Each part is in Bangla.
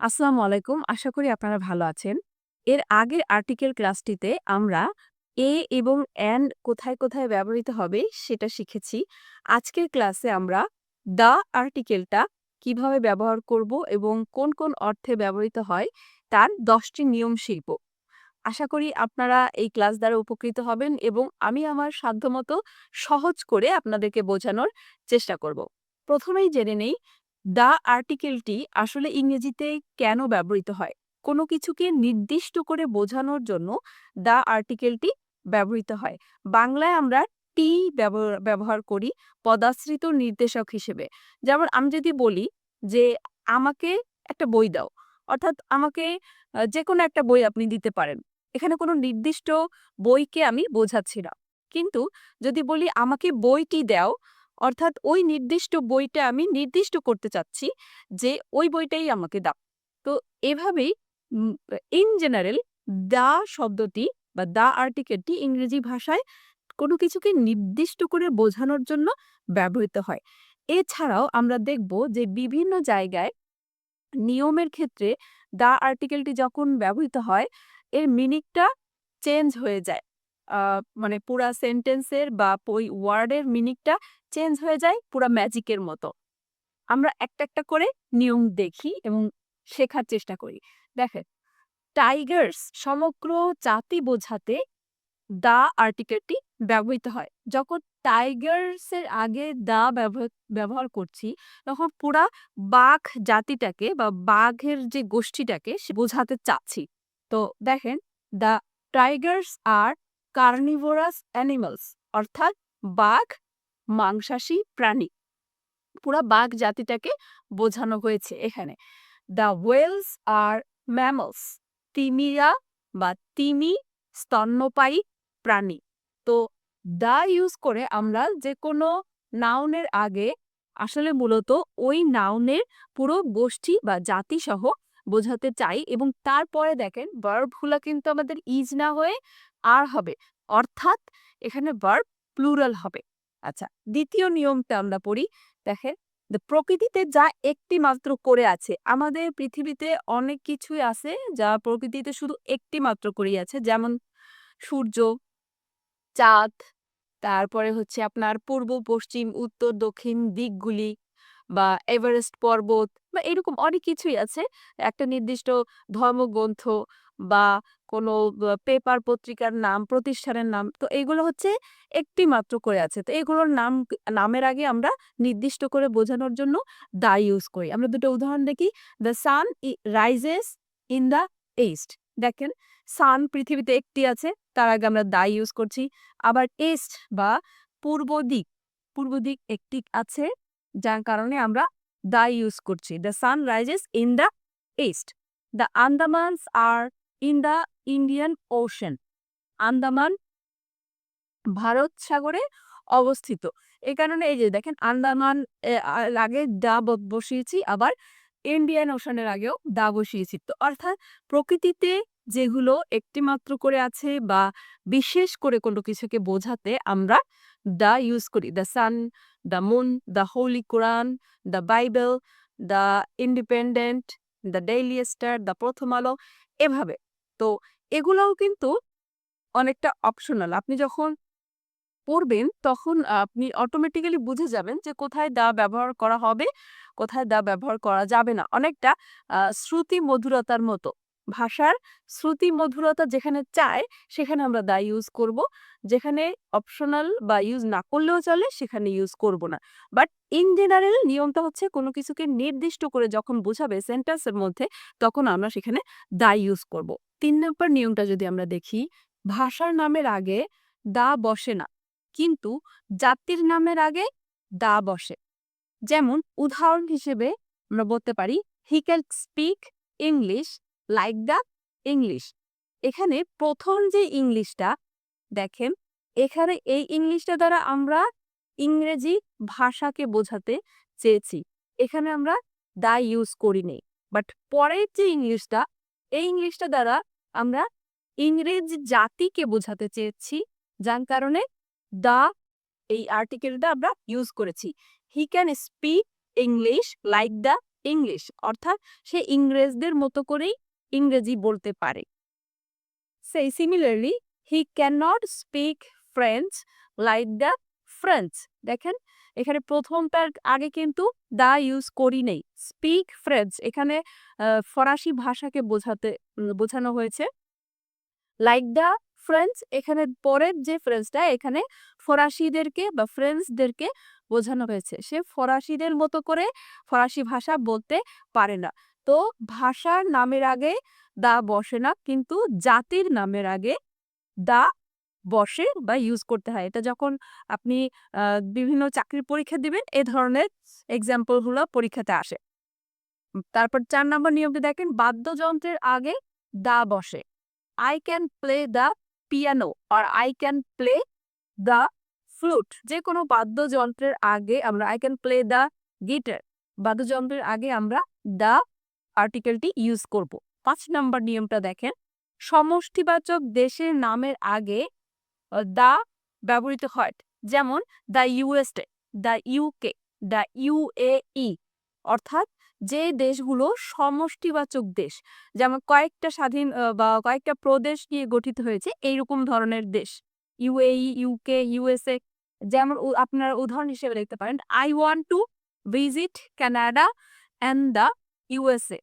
আসসালামু আলাইকুম। আশা করি আপনারা ভালো আছেন। এর আগের আর্টিকেল ক্লাসটিতে আমরা এ এবং অ্যান্ড কোথায়, কোথায় ব্যবহৃত হবে সেটা শিখেছি। আজকের ক্লাসে আমরা দ্য আর্টিকেলটা কীভাবে ব্যবহার করব এবং কোন, কোন অর্থে ব্যবহৃত হয় তার দশটি নিয়ম শিখব। আশা করি আপনারা এই ক্লাস দ্বারা উপকৃত হবেন এবং আমি আমার সাধ্যমতো সহজ করে আপনাদেরকে বোঝানোর চেষ্টা করব। প্রথমেই জেনে নেই দ্য আর্টিকেলটি আসলে ইংরেজিতে কেন ব্যবহৃত হয়? কোনো কিছুকে নির্দিষ্ট করে বোঝানোর জন্য দ্য আর্টিকেলটি ব্যবহৃত হয়। বাংলায় আমরা টি ব্যবহার করি পদাশ্রিত নির্দেশক হিসেবে। যেমন আমি যদি বলি যে আমাকে একটা বই দাও, অর্থাৎ আমাকে যে কোনো একটা বই আপনি দিতে পারেন। এখানে কোনো নির্দিষ্ট বইকে আমি বোঝাচ্ছি না। কিন্তু যদি বলি আমাকে বইটি দাও অর্থাৎ ওই নির্দিষ্ট বইটা আমি নির্দিষ্ট করতে চাচ্ছি যে ওই বইটাই আমাকে দাও। তো এভাবেই ইন জেনারেল দা শব্দটি বা দা আর্টিকেলটি ইংরেজি ভাষায় কোনো কিছুকে নির্দিষ্ট করে বোঝানোর জন্য ব্যবহৃত হয়। এছাড়াও আমরা দেখব যে বিভিন্ন জায়গায় নিয়মের ক্ষেত্রে দা আর্টিকেলটি যখন ব্যবহৃত হয়, এর মিনিংটা চেঞ্জ হয়ে যায়। মানে পুরা সেন্টেন্সের বা ওই ওয়ার্ডের মিনিংটা চেঞ্জ হয়ে যায় পুরা ম্যাজিকের মতো। আমরা একটা একটা করে নিয়ম দেখি এবং শেখার চেষ্টা করি। দেখেন, টাইগার্স সমগ্র জাতি বোঝাতে দা আর্টিকেলটি ব্যবহৃত হয়। যখন টাইগার্সের আগে দা ব্যবহার করছি, তখন পুরা বাঘ জাতিটাকে বা বাঘের যে গোষ্ঠীটাকে বোঝাতে চাচ্ছি। তো দেখেন the tigers are carnivorous animals অর্থাৎ বাঘ, মাংসাশী প্রাণী। পুরা বাঘ জাতিটাকে বোঝানো হয়েছে এখানে। দ্য ওয়েলস আর ম্যামলস তিমিরা বা তিমি স্তন্যপায়ী প্রাণী। তো দা ইউজ করে আমরা যে কোনো নাউনের আগে, আসলে মূলত ওই নাউনের পুরো গোষ্ঠী বা জাতি সহ বোঝাতে চাই এবং তারপরে দেখেন ভার্বগুলো কিন্তু আমাদের ইজ না হয়ে আর হবে। অর্থাৎ এখানে ভার্ব প্লুরাল হবে। আচ্ছা দ্বিতীয় নিয়মটা আমরা পড়ি। দেখেন প্রকৃতিতে যা একটি মাত্র করে আছে, আমাদের পৃথিবীতে অনেক কিছুই আছে যা প্রকৃতিতে শুধু একটি মাত্র করেই আছে। যেমন সূর্য, চাঁদ, তারপরে হচ্ছে আপনার পূর্ব, পশ্চিম, উত্তর, দক্ষিণ দিকগুলি। বা এভারেস্ট পর্বত বা এরকম অনেক কিছুই আছে। একটা নির্দিষ্ট ধর্মগ্রন্থ বা কোনো পেপার পত্রিকার নাম, প্রতিষ্ঠানের নাম, তো এগুলো হচ্ছে একটি মাত্র করে আছে। তো এগুলোর নাম, নামের আগে আমরা নির্দিষ্ট করে বোঝানোর জন্য দা ইউজ করি। আমরা দুটো উদাহরণ দেখি। The sun rises in the east দেখেন সান পৃথিবীতে একটি আছে, তার আগে আমরা দা ইউজ করছি। আবার ইস্ট বা পূর্ব দিক পূর্ব দিক একটি আছে। যার কারণে আমরা দা ইউজ করছি। The sun rises in the east the Andamans are in the Indian ocean Andaman Bharat সাগরে অবস্থিত। এই কারণে এই যে দেখেন আন্দামান আগে দা বসিয়েছি, আবার ইন্ডিয়ান ওশানের আগেও দা বসিয়েছি। তো অর্থাৎ প্রকৃতিতে যেগুলো একটি মাত্র করে আছে বা বিশেষ করে কোনো কিছুকে বোঝাতে আমরা দা ইউজ করি। The sun the moon the holy Quran the Bible the Independent the Daily Star the Prothom Alo, এভাবে। তো এগুলোও কিন্তু অনেকটা অপশনাল। আপনি যখন পড়বেন তখন আপনি অটোমেটিক্যালি বুঝে যাবেন যে কোথায় দা ব্যবহার করা হবে, কোথায় দা ব্যবহার করা যাবে না। অনেকটা শ্রুতি মধুরতার মতো। ভাষার শ্রুতি মধুরতা যেখানে চায়, সেখানে আমরা দা ইউজ করব। যেখানে অপশনাল বা ইউজ না করলেও চলে, সেখানে ইউজ করব না। বাট ইন জেনারেল নিয়মটা হচ্ছে কোনো কিছুকে নির্দিষ্ট করে যখন বোঝাবে সেন্টেন্সের মধ্যে, তখন আমরা সেখানে দা ইউজ করব। তিন নম্বর নিয়মটা যদি আমরা দেখি, ভাষার নামের আগে দা বসে না, কিন্তু জাতির নামের আগে দা বসে। যেমন উদাহরণ হিসেবে আমরা বলতে পারি he can speak English like the English এখানে প্রথম যে ইংলিশটা দেখেন, এখানে এই ইংলিশটা দ্বারা আমরা ইংরেজি ভাষাকে বোঝাতে চেয়েছি। এখানে আমরা দা ইউজ করি নেই বাট পরের যে ইংলিশটা এই ইংলিশটা দ্বারা আমরা ইংরেজ জাতিকে বোঝাতে চেয়েছি, যার কারণে দা এই আর্টিকেলটা আমরা ইউজ করেছি। He can speak English like the English অর্থাৎ সে ইংরেজদের মতো করেই ইংরেজি বলতে পারে। সেই similarly he can not speak French like the French দেখেন, এখানে প্রথমটার আগে কিন্তু দা ইউজ করি নেই। স্পিক ফ্রেঞ্চ এখানে ফরাসি ভাষাকে বোঝাতে বোঝানো হয়েছে। লাইক দ্য ফ্রেঞ্চ এখানে পরের যে ফ্রেঞ্চটা এখানে ফরাসিদেরকে বা ফ্রেঞ্চদেরকে বোঝানো হয়েছে। সে ফরাসিদের মতো করে ফরাসি ভাষা বলতে পারে না। তো ভাষার নামের আগে দা বসে না, কিন্তু জাতির নামের আগে দা বসে বা ইউজ করতে হয়। এটা যখন আপনি বিভিন্ন চাকরির পরীক্ষা দিবেন, এ ধরনের এক্সাম্পলগুলো পরীক্ষাতে আসে। তারপর চার নম্বর নিয়মটি দেখেন, বাদ্যযন্ত্রের আগে দা বসে। I can play the piano R I can play the flute যে কোনো বাদ্যযন্ত্রের আগে আমরা I can play the guitar বাদ্যযন্ত্রের আগে আমরা দ্য আর্টিকেলটি ইউজ করব। পাঁচ নম্বর নিয়মটা দেখেন, সমষ্টিবাচক দেশের নামের আগে দা ব্যবহৃত হয়, যেমন the USA the UK the UAE অর্থাৎ যে দেশগুলো সমষ্টিবাচক দেশ, যেমন কয়েকটা স্বাধীন বা কয়েকটা প্রদেশ নিয়ে গঠিত হয়েছে, এইরকম ধরনের দেশ ইউএই ইউকে ইউএসএ যেমন আপনার উদাহরণ হিসেবে দেখতে পারেন I want to visit Canada and the USA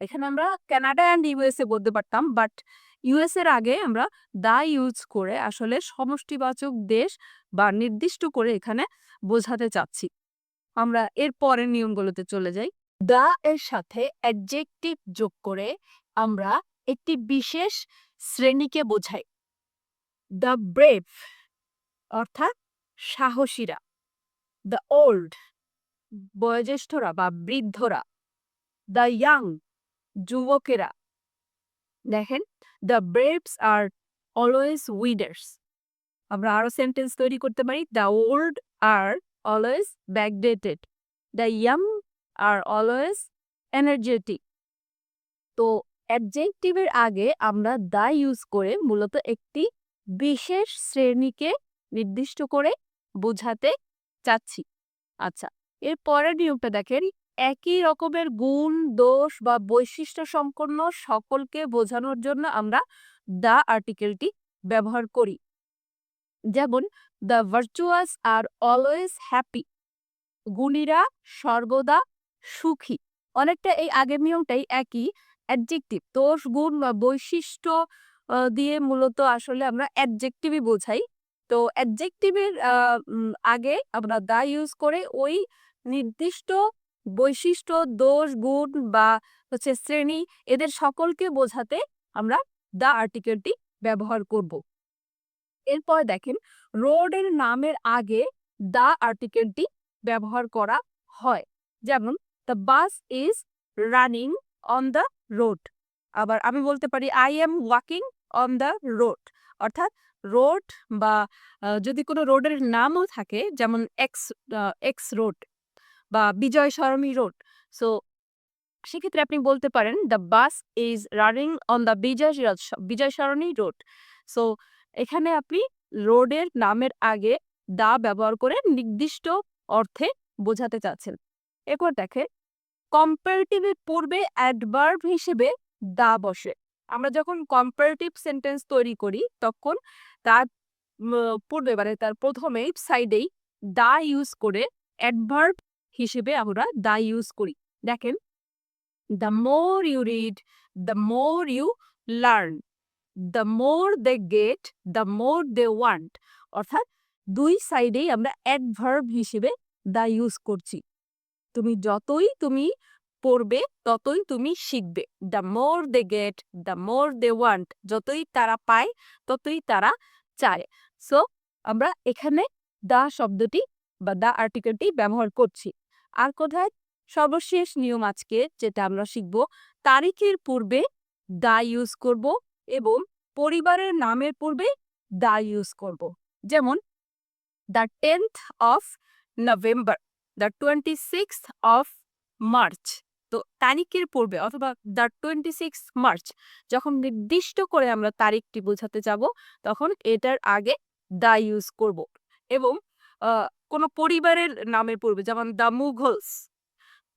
এখানে আমরা কানাডা অ্যান্ড ইউএসএ বলতে পারতাম বাট ইউএস এর আগে আমরা দা ইউজ করে আসলে সমষ্টিবাচক দেশ বা নির্দিষ্ট করে এখানে বোঝাতে চাচ্ছি। আমরা এর পরের নিয়মগুলোতে চলে যাই। দা এর সাথে অ্যাডজেক্টিভ যোগ করে আমরা একটি বিশেষ শ্রেণীকে বোঝাই। দ্য ব্রেভ অর্থাৎ সাহসীরা। দ্য ওল্ড বয়োজ্যেষ্ঠরা বা বৃদ্ধরা। দ্য ইয়াং যুবকেরা। দেখেন the braves are always weeders আমরা আরও সেন্টেন্স তৈরি করতে পারি the old are always backdated the young are always energetic তো অ্যাডজেক্টিভের আগে আমরা দা ইউজ করে মূলত একটি বিশেষ শ্রেণীকে নির্দিষ্ট করে বোঝাতে চাচ্ছি। আচ্ছা এর পরের নিয়মটা দেখেন একই রকমের গুণ, দোষ বা বৈশিষ্ট্য সম্পন্ন সকলকে বোঝানোর জন্য আমরা দা আর্টিকেলটি ব্যবহার করি। যেমন the virtuous are always happy গুণীরা সর্বদা সুখী। অনেকটা এই আগের নিয়মটাই একই অ্যাডজেক্টিভ দোষ, গুণ বা বৈশিষ্ট্য দিয়ে মূলত আসলে আমরা অ্যাডজেক্টিভই বোঝাই। তো অ্যাডজেক্টিভের আগে আমরা দা ইউজ করে ওই নির্দিষ্ট বৈশিষ্ট্য, দোষ, গুণ বা হচ্ছে শ্রেণি এদের সকলকে বোঝাতে আমরা দা আর্টিকেলটি ব্যবহার করব। এরপর দেখেন রোডের নামের আগে দা আর্টিকেলটি ব্যবহার করা হয়। যেমন the bus is running on the road আবার আমি বলতে পারি I am walking on the road অর্থাৎ রোড বা যদি কোনো রোডের নামও থাকে, যেমন এক্স এক্স রোড বা বিজয় সরণী রোড। সো সেক্ষেত্রে আপনি বলতে পারেন the bus is running on the Bijoy Bijoy Sarani road. So এখানে আপনি রোডের নামের আগে দা ব্যবহার করে নির্দিষ্ট অর্থে বোঝাতে চাচ্ছেন। এরপর দেখে কম্পারেটিভের পূর্বে অ্যাডভার্ব হিসেবে দা বসে। আমরা যখন কম্পারেটিভ সেন্টেন্স তৈরি করি, তখন তার পূর্বে মানে তার প্রথমে সাইডেই দা ইউজ করে অ্যাডভার্ব হিসেবে আমরা দা ইউজ করি। দেখেন the more you read the more you learn the more they get the more they want অর্থাৎ দুই সাইডেই আমরা অ্যাডভার্ব হিসেবে দা ইউজ করছি। তুমি যতই তুমি পড়বে, ততই তুমি শিখবে। The more they get the more they want যতই তারা পায়, ততই তারা চায়। সো আমরা এখানে দা শব্দটি বা দা আর্টিকেলটি ব্যবহার করছি। আর কোথায়? সর্বশেষ নিয়ম আজকে যেটা আমরা শিখব, তারিখের পূর্বে দা ইউজ করব এবং পরিবারের নামের পূর্বে দা ইউজ করব। যেমন the tenth of November the twenty six of March. তো তারিখের পূর্বে অথবা দ্য টোয়েন্টি সিক্স মার্চ, যখন নির্দিষ্ট করে আমরা তারিখটি বোঝাতে যাব, তখন এটার আগে দা ইউজ করব এবং কোনো পরিবারের নামের পড়বে। যেমন the Mughals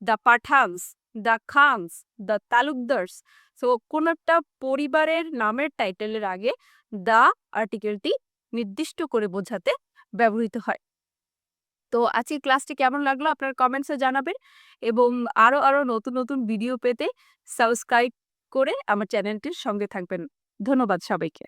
the Pathans the Khans the Talukdars so কোন একটা পরিবারের নামের টাইটেলের আগে দ্য আর্টিকেলটি নির্দিষ্ট করে বোঝাতে ব্যবহৃত হয়। তো আজকের ক্লাসটি কেমন লাগল আপনার কমেন্টসে জানাবেন এবং আরও আরও নতুন নতুন ভিডিও পেতে সাবস্ক্রাইব করে আমার চ্যানেলটির সঙ্গে থাকবেন। ধন্যবাদ সবাইকে।